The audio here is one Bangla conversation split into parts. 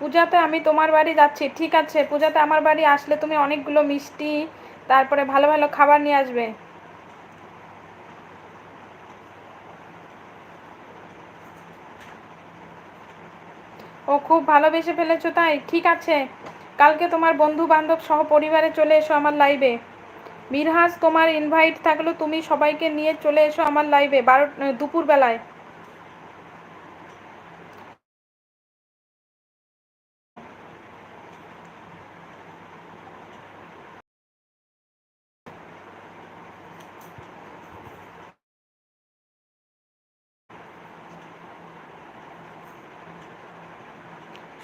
পূজাতে আমি তোমার বাড়ি যাচ্ছি, ঠিক আছে। পূজাতে আমার বাড়ি আসলে তুমি অনেকগুলো মিষ্টি, তারপরে ভালো ভালো খাবার নিয়ে আসবে। ও খুব ভালোবেসে ফেলেছো তাই? ঠিক আছে। কালকে তোমার বন্ধু বান্ধব সহ পরিবারে চলে এসো আমার লাইভে। মিরহাজ তোমার ইনভাইট থাকল, তুমি সবাইকে নিয়ে চলে এসো আমার লাইভে বারো দুপুরবেলায়।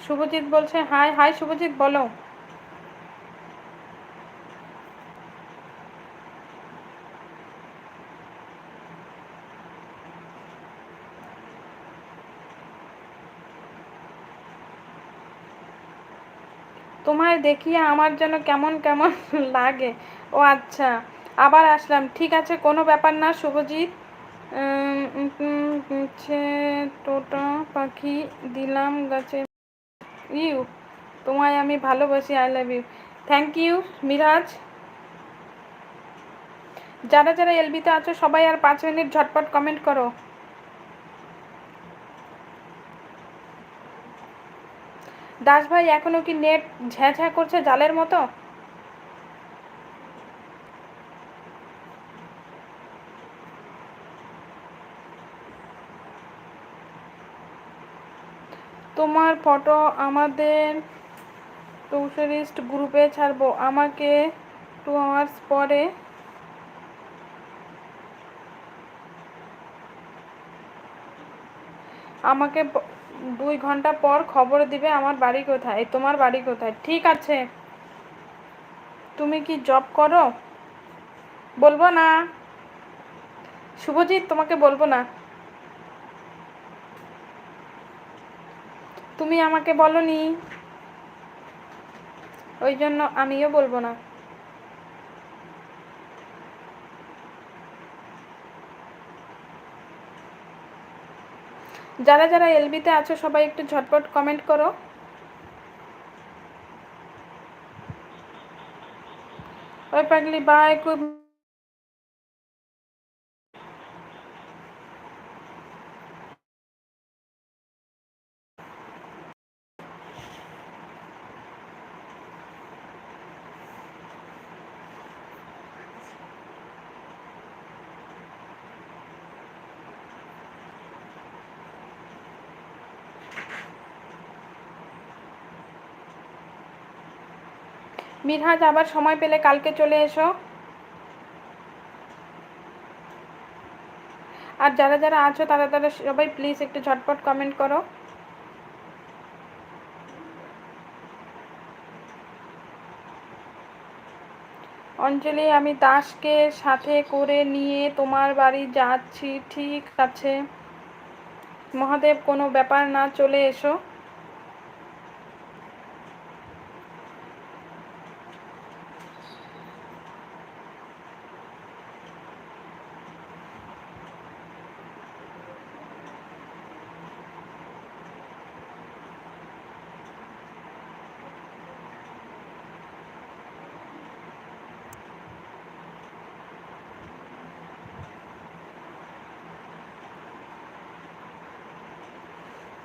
শুভজিৎ বলছে হাই হাই শুভজিৎ বলো তোমায় দেখিয়ে আমার যেন কেমন কেমন লাগে ও আচ্ছা আবার আসলাম ঠিক আছে কোনো ব্যাপার না শুভজিৎ টোটা পাখি দিলাম গাছে ইউ, তোমায় আমি ভালোবাসি I love you thank you Miraj. যারা যারা এলবিতে আছো, সবাই আর পাঁচ মিনিট ঝটপট কমেন্ট করো। দাস ভাই, এখনও কি নেট ঝ্যাঁ ঝ্যাঁ করছে জালের মতো? তোমার ফটো আমাদের টুরিস্ট গ্রুপে ছাড়বো। আমাকে টু আওয়ার্স পরে আমাকে দুই ঘণ্টা পর খবর দিবে আমার বাড়ি কোথায় তোমার বাড়ি কোথায়। ঠিক আছে। তুমি কি জব করো? বলব না। শুভজিৎ, তোমাকে বলব না। তুমি আমাকে বলনি। ওই জন্য আমিও বলব না। যারা যারা এলবিতে আছো, সবাই একটু ঝটপট কমেন্ট করো। ওই পাগলি বাই খুব মিরহাজ আবার সময় পেলে কালকে চলে এসো। আর যারা যারা আছো, তারা তারা সবাই প্লিজ একটু ঝটপট কমেন্ট করো। অঞ্জলি, আমি দাসকে সাথে করে নিয়ে তোমার বাড়ি যাচ্ছি, ঠিক আছে। মহাদেব, কোনো ব্যাপার না, চলে এসো।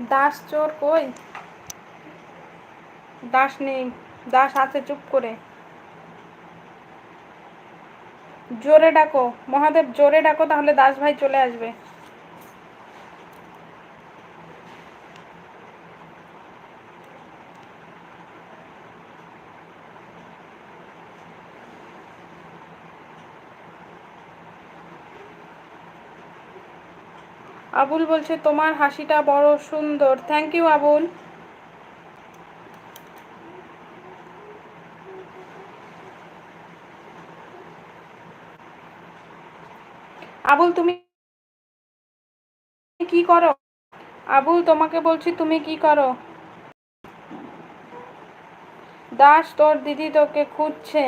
দাস চোর কই? দাস নেই, দাস আছে চুপ করে। জোরে ডাকো, মহাদেব, জোরে ডাকো, তাহলে দাস ভাই চলে আসবে। আবুল বলছে, তোমার হাসিটা বড় সুন্দর। Thank you Abul. আবুল, তুমি কি করো? আবুল, তোমাকে বলছি, তুমি কি করো? দাস, তোর দিদি তোকে খুঁজছে।